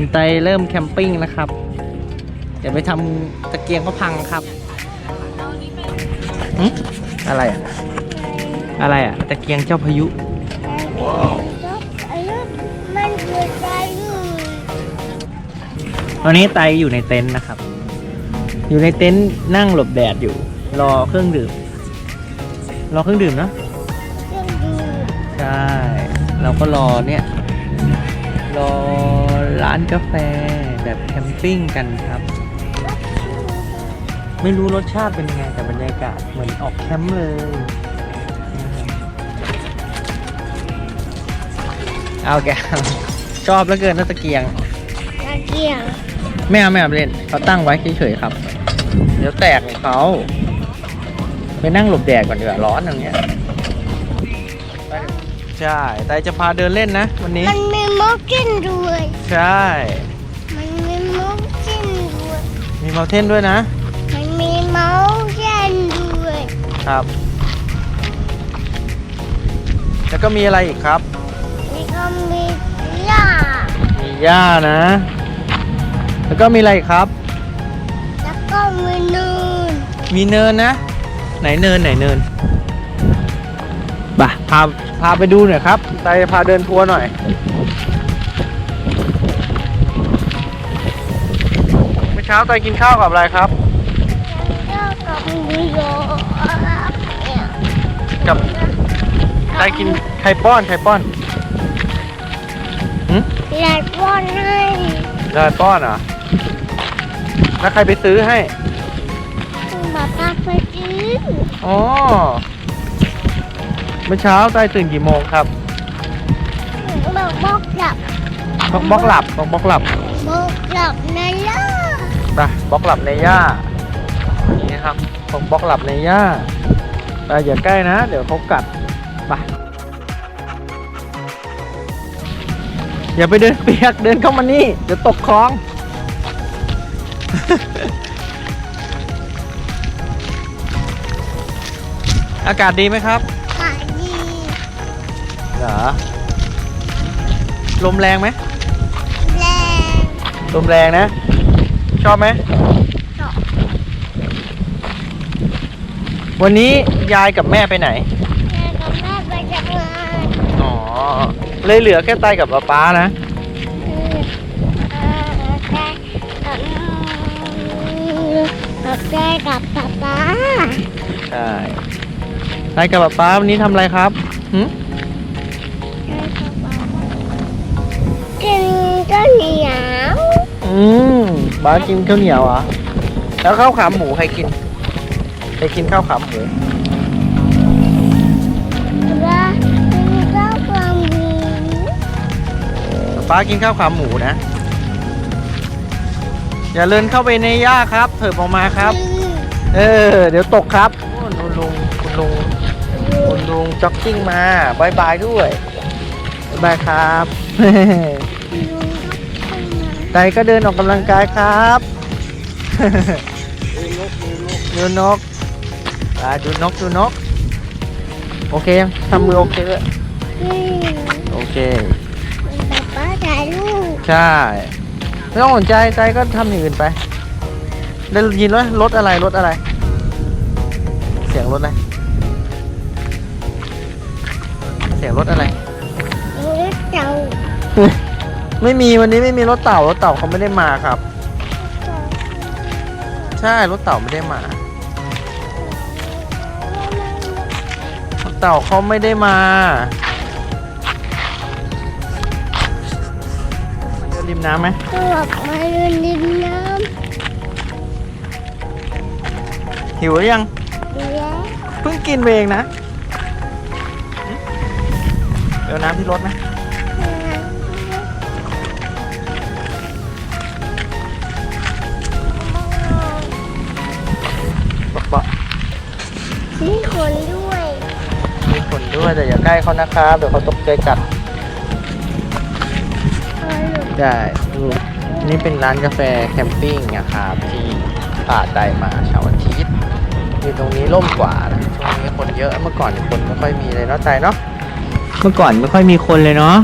คุณไตเริ่มแคมปิ้งนะครับ เดี๋ยวไปทำตะเกียงก็พังครับหึอะไรอะ อะไรอะ ตะเกียงเจ้าพายุ มันคือใจอยู่ตอนนี้ไตอยู่ในเต็นท์นะครับ อยู่ในเต็นท์นั่งหลบแดดอยู่ รอเครื่องดื่ม รอเครื่องดื่มเนอะเครื่องดูใช่ เราก็รอเนี่ย รอ ร้านกาแฟแบบแคมปิ้งกันครับ ไม่รู้รสชาติเป็นยังไงแต่บรรยากาศเหมือนออกแคมป์เลย เอาแกชอบแล้วเกินน่าตะเกียง ตะเกียงไม่เอาไม่เอาไปเล่นเขาตั้งไว้เฉยๆครับ เดี๋ยวแตกของเขาไปนั่งหลบแดดก่อนดีกว่าร้อนอย่างเงี้ยไป ใช่แต่จะพาเดินเล่นนะ วันนี้ มันมีมอคกินด้วย ใช่ มันมีมอคกินด้วย มีมาเทนด้วยนะ มันมีเมาส์เย็นด้วย ครับ แล้วก็มีอะไรอีกครับ แล้วก็มีหญ้ามีหญ้านะ แล้วก็มีอะไรอีกครับ แล้วก็มีนูนมีเนินนะ ไหนเนินไหนเนิน บ่ะพาพาไปดูหน่อยครับไตพาเดินทัวร์หน่อย เมื่อเช้าไตกินข้าวกับอะไรครับแล้วก็มีโยเนี่ยกับไตกินไข่ป้อนไข่ป้อนหืมหลายวันให้ได้ป้อนเหรอแล้วใครไปซื้อให้ มาป้าไปซื้อ อ๋อ เมื่อเช้าไตตื่นกี่โมงครับบอกบอกหลับบล็อกบล็อกหลับบอกบล็อกหลับบอกหลับในล่ะไปบล็อกหลับในหญ้านี่ครับบอกบล็อกหลับในหญ้าไปอย่าใกล้นะ เดี๋ยวเขากัดไปอย่าไปเดินเปียกเดินเข้ามานี่เดี๋ยวตกคลองอากาศดีไหมครับขายดี เหรอ ลมแรงไหม แรงลมแรงนะ ชอบไหม ชอบวันนี้ยายกับแม่ไปไหน แม่กับแม่ไปทำงานอ๋อ เลยเหลือแค่ไตกับป๊าป๊านะกับแม่กับป๊าป๊าใช่ไตกับป๊าป๊าวันนี้ทำอะไรครับหึ กินก็เหนียวอืมป๊ากินข้าวเหนียวเหรอแล้วข้าวขาหมูใครกินใครกินข้าวขาหมูแล้วกินข้าวความหมูป๊ากินข้าวขาหมูนะ อย่าเลินเข้าไปในหญ้าครับ เถิบออกมาครับ เออ เดี๋ยวตกครับโอ้คุณลุงคุณลุงคุณลุงจ็อกกิ้งมาบายบายด้วยบายบายครับ ไตก็เดินออกกำลังกายครับดูนกอ่าดูนกดูนก โอเคยังทำมือโอเคเลยโอเคป๊าป๊าถ่ายรูปใช่ไม่ต้องสนใจใจก็ทำอย่างอื่นไปได้ยินว่ารถอะไรรถอะไร เสียงรถอะไรเสียงรถอะไรรถเจ้า ไม่มีวันนี้ไม่มีรถเต่ารถเต่าเขาไม่ได้มาครับ ใช่รถเต่าไม่ได้มารถเต่าเขาไม่ได้มาเดินริมน้ำไหมก็ออกมาเดินริมน้หิวหรือยังำดูแลเพิ่งกินไปเองนะหึเดี๋ยวน้ำที่รถนะ มีคนด้วย มีคนด้วยแต่อย่าใกล้เขานะครับเดี๋ยวเขาตกใจกัดเออหนูได้ดูนี่เป็นร้านกาแฟแคมปิ้งนะครับที่ป่าไดมาเช้าร์อาทิตย์อยู่ตรงนี้ร่มกว่านะช่วงนี้คนเยอะเมื่อก่อนคนไม่ค่อยมีเลยเนาะใจเนาะเมื่อก่อนไม่ค่อยมีคนเลยเนาะ